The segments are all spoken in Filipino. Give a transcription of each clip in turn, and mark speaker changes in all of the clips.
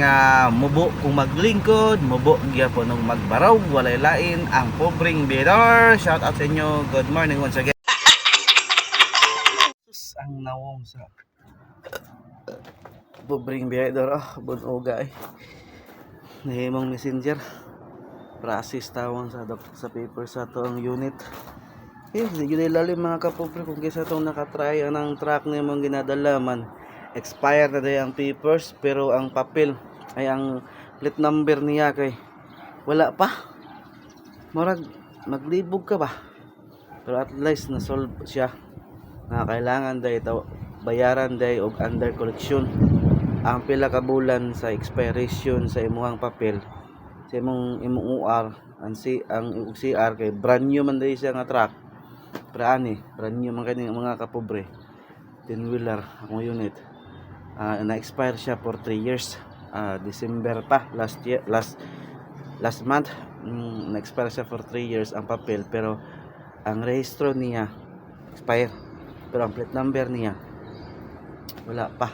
Speaker 1: nga mubo kung maglingkod, mubo gyapon nung magbaraw, walay lain ang pobreng bidor. Shout out sa inyo. Good morning once again. Sus, ang nawong sa pobreng bidor. Ah, bunuga eh. Nahimong messenger. Process tawon sa dok- sa paper sa to ang unit. Eh, di yun ilalim mga kapobre kung kisa itong nakatry ang truck na mong ginadala man. Expired na day ang papers pero ang papel ay ang plate number niya kay wala pa. Marag maglibog ka ba? Pero at least na solve siya. Na kailangan day ito bayaran day og under collection. Ang pila ka bulan sa expiration sa imuhang papel sa imong imong UR ang si ang CR kay brand new man day siya nga truck. Pero ani, brand new man kani mga kapobre. 10 wheeler akong unit. Ah, na-expire siya for 3 years. Ah, December pa last year last last month. Mm, na-expire siya for 3 years ang papel pero ang rehistro niya expire. Pero ang plate number niya wala pa.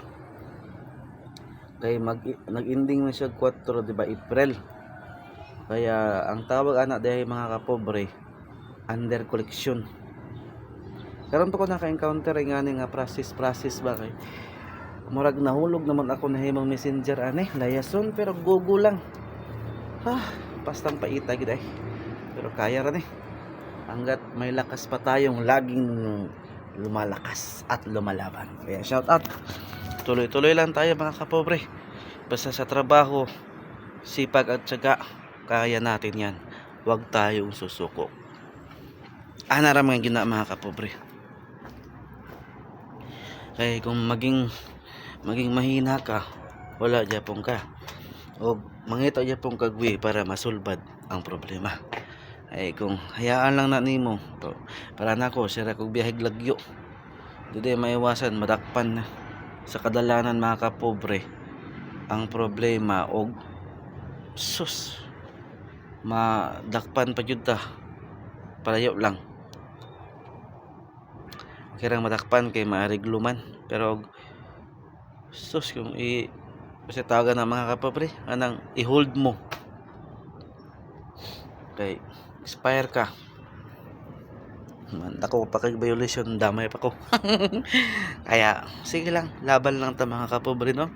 Speaker 1: Kay mag nag-ending na siya 4 di ba April. Kaya ang tawag anak dahil mga kapobre under collection. Karon pa ko naka-encounter nga nga process process ba kay murag nahulog naman ako na himong messenger ane. Layason pero gugo lang. Ah pastang paita gid ay pero kaya ra ni hanggat may lakas pa tayong laging lumalakas at lumalaban. Kaya shout out tuloy-tuloy lang tayo mga kapobre. Basta sa trabaho sipag at syaga kaya natin yan. Huwag tayong susuko. Ana ra mga gina mga kapobre. Kaya kung maging maging mahina ka wala japong ka. O mangita japong kagwi para masulbad ang problema. Ay kung hayaan lang na nimo to para nako sira kog biyahig lagyo. Dili maiwasan madakpan na. Sa kadalanan mga kapobre ang problema og sus madakpan pa jud ta. Palayo lang. Okay rang madakpan kay maariglo man pero og sus kung i kasi tawagan ng mga kapobre anang i-hold mo. Kay expire ka. Man ako pa kay violation damay pa ko. Kaya sige lang laban lang ta mga kapobre no?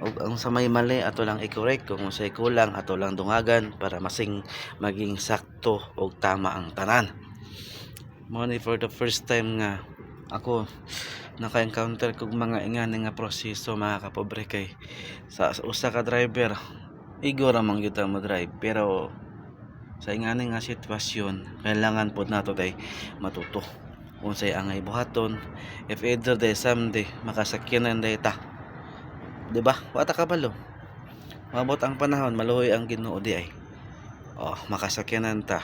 Speaker 1: Ug ang sa may mali ato lang i-correct. Kung sa kulang ato lang dungagan para masing maging sakto ug tama ang tanan. Mo ni for the first time nga ako naka-encounter kog mga ingani nga proseso mga kapobre kay sa, sa usa ka driver igo ra man gyud mo drive pero sa ingani nga sitwasyon kailangan pod nato tay matuto. Unsay angay buhaton if either day someday makasakyanan day ta. Di ba wata ka balo mabot ang panahon maluhoy ang Ginoo di ay. Oh makasakyanan ta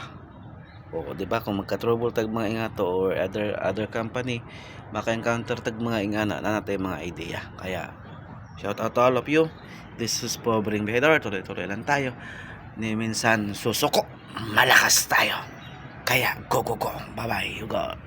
Speaker 1: o di ba? Kung magka-trouble tag mga ingato or other other company maka-encounter tag mga ingana na natay mga idea. Kaya shout out to all of you. This is Pobreng Behedor. Tuloy-tuloy lang tayo. Ni minsan susuko. Malakas tayo. Kaya go go go. Bye bye you go